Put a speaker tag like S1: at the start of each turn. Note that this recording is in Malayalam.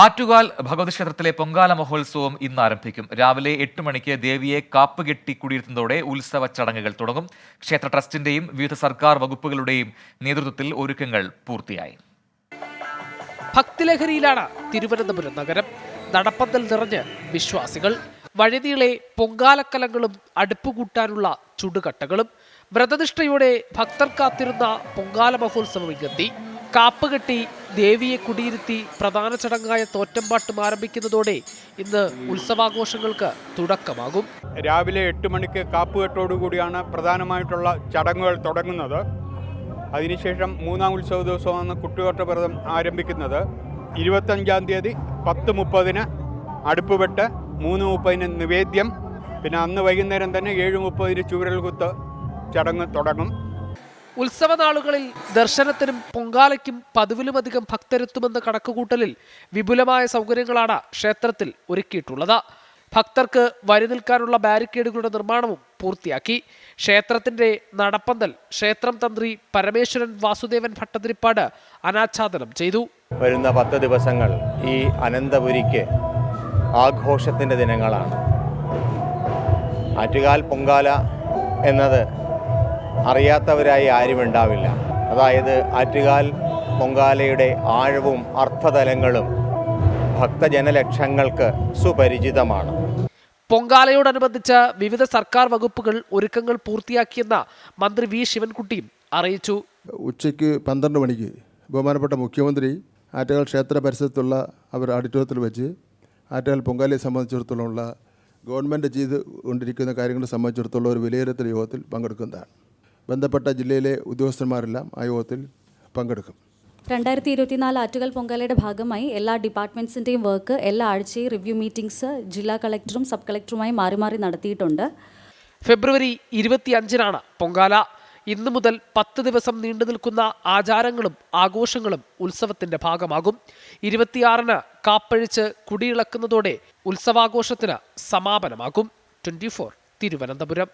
S1: ആറ്റുകാൽ ഭഗവതി ക്ഷേത്രത്തിലെ പൊങ്കാല മഹോത്സവം ഇന്ന് ആരംഭിക്കും. രാവിലെ എട്ട് മണിക്ക് ദേവിയെ കാപ്പുകെട്ടി കുടിയിരുത്തുന്നതോടെ ഉത്സവ ചടങ്ങുകൾ തുടങ്ങും. ക്ഷേത്ര ട്രസ്റ്റിന്റെയും വിവിധ സർക്കാർ വകുപ്പുകളുടെയും നേതൃത്വത്തിൽ ഒരുക്കങ്ങൾ പൂർത്തിയായി.
S2: ഭക്തിലഹരിയിലാണ് തിരുവനന്തപുരം നഗരം. നടപ്പന്തൽ നിറഞ്ഞ് വിശ്വാസികൾ. വഴുതിയിലെ പൊങ്കാലക്കലങ്ങളും അടുപ്പുകൂട്ടാനുള്ള ചുടുകട്ടകളും. വ്രതനിഷ്ഠയോടെ ഭക്തർ കാത്തിരുന്ന പൊങ്കാല മഹോത്സവം ഇങ്ങെത്തി കാപ്പുകെട്ടി ദേവിയെ കുടിയിരുത്തി പ്രധാന ചടങ്ങായ തോറ്റമ്പാട്ടും ആരംഭിക്കുന്നതോടെ ഇന്ന് ഉത്സവാഘോഷങ്ങൾക്ക് തുടക്കമാകും.
S3: രാവിലെ എട്ട് മണിക്ക് കാപ്പ് കാപ്പുകെട്ടോടുകൂടിയാണ് പ്രധാനമായിട്ടുള്ള ചടങ്ങുകൾ തുടങ്ങുന്നത്. അതിനുശേഷം മൂന്നാം ഉത്സവ ദിവസമാണ് കുട്ടിയോട്ടവ്രതം ആരംഭിക്കുന്നത്. ഇരുപത്തഞ്ചാം തീയതി പത്ത് മുപ്പതിന് അടുപ്പുപെട്ട് മൂന്ന് മുപ്പതിന് നിവേദ്യം പിന്നെ അന്ന് വൈകുന്നേരം തന്നെ ഏഴ് മുപ്പതിന് ചൂരൽ കുത്ത് ചടങ്ങ് തുടങ്ങും.
S2: ഉത്സവ നാളുകളിൽ ദർശനത്തിനും പൊങ്കാലയ്ക്കും പതിവിലുമധികം ഭക്തരെത്തുമെന്ന കണക്കുകൂട്ടലിൽ വിപുലമായ സൗകര്യങ്ങളാണ് ക്ഷേത്രത്തിൽ ഒരുക്കിയിട്ടുള്ളത്. ഭക്തർക്ക് വരി നിൽക്കാനുള്ള ബാരിക്കേഡുകളുടെ നിർമ്മാണവും പൂർത്തിയാക്കി. ക്ഷേത്രത്തിന്റെ നടപ്പന്തൽ ക്ഷേത്രം തന്ത്രി പരമേശ്വരൻ വാസുദേവൻ ഭട്ടതിരിപ്പാട് അനാച്ഛാദനം ചെയ്തു.
S4: വരുന്ന പത്ത് ദിവസങ്ങൾ ഈ അനന്തപുരിക്ക് ആഘോഷത്തിന്റെ ദിനങ്ങളാണ്. ആറ്റുകാൽ പൊങ്കാല എന്നത് അറിയാത്തവരായി ആരുമുണ്ടാവില്ല അതായത് ആറ്റുകാൽ പൊങ്കാലയുടെ ആഴവും അർത്ഥതലങ്ങളും ഭക്തജനലക്ഷങ്ങൾക്ക് സുപരിചിതമാണ്.
S2: പൊങ്കാലയോടനുബന്ധിച്ച് വിവിധ സർക്കാർ വകുപ്പുകൾ ഒരുക്കങ്ങൾ പൂർത്തിയാക്കിയെന്ന മന്ത്രി വി. ശിവൻകുട്ടിയും അറിയിച്ചു.
S5: ഉച്ചയ്ക്ക് പന്ത്രണ്ട് മണിക്ക് ബഹുമാനപ്പെട്ട മുഖ്യമന്ത്രി ആറ്റുകാൽ ക്ഷേത്ര പരിസരത്തുള്ള അവർ ഓഡിറ്റോറിയത്തിൽ വെച്ച് ആറ്റുകാൽ പൊങ്കാലയെ സംബന്ധിച്ചിടത്തോളമുള്ള ഗവൺമെന്റ് ചെയ്ത് കൊണ്ടിരിക്കുന്ന കാര്യങ്ങളെ സംബന്ധിച്ചിടത്തോളം ഒരു വിലയിരുത്തൽ യോഗത്തിൽ പങ്കെടുക്കുന്നതാണ്. ബന്ധപ്പെട്ട ജില്ലയിലെ ഉദ്യോഗസ്ഥന്മാരെല്ലാം ആ യോഗത്തിൽ പങ്കെടുക്കും.
S6: രണ്ടായിരത്തി ഇരുപത്തിനാല് ആറ്റുകൽ പൊങ്കാലയുടെ ഭാഗമായി എല്ലാ ഡിപ്പാർട്ട്മെന്റ്സിന്റെയും വർക്ക് എല്ലാ ആഴ്ചയും റിവ്യൂ മീറ്റിംഗ്സ് ജില്ലാ കളക്ടറും സബ് കളക്ടറുമായി മാറി മാറി നടത്തിയിട്ടുണ്ട്.
S2: ഫെബ്രുവരി ഇരുപത്തിയഞ്ചിനാണ് പൊങ്കാല. ഇന്നു മുതൽ പത്ത് ദിവസം നീണ്ടു നിൽക്കുന്ന ആചാരങ്ങളും ആഘോഷങ്ങളും ഉത്സവത്തിന്റെ ഭാഗമാകും. ഇരുപത്തിയാറിന് കാപ്പഴിച്ച് കുടിയിളക്കുന്നതോടെ ഉത്സവാഘോഷത്തിന് സമാപനമാകും. ട്വന്റി തിരുവനന്തപുരം.